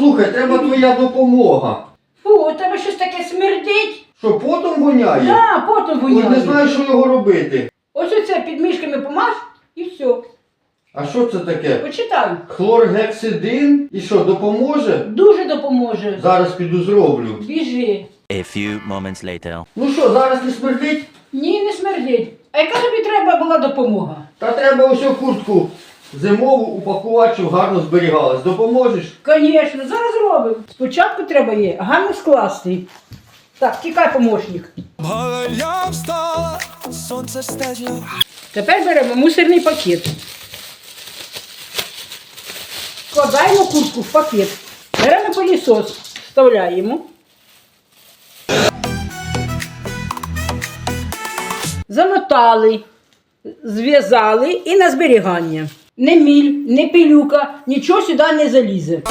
Слухай, треба твоя допомога. Фу, у тебе щось таке смердить. Що, потом воняє? Да, потім Ой, не воняє. знаю, що його робити. Ось оце під мішками помаж і все. А що це таке? Почитай. Хлоргексидин? І що, допоможе? Дуже допоможе. Зараз піду зроблю. Біжи. A few moments later. Ну що, зараз не смердить? Ні, не смердить. А яка тобі треба була допомога? Та треба усю куртку зимову упакувати, гарно зберігалась. Допоможеш? Звісно, зараз робимо. Спочатку треба її гарно скласти. Так, тікай, помощник. Встала, сонце. Тепер беремо мусорний пакет. Складаємо куртку в пакет. Беремо пилісос, вставляємо. Замотали, зв'язали і на зберігання. Не міль, не пилюка, нічого сюди не залізе.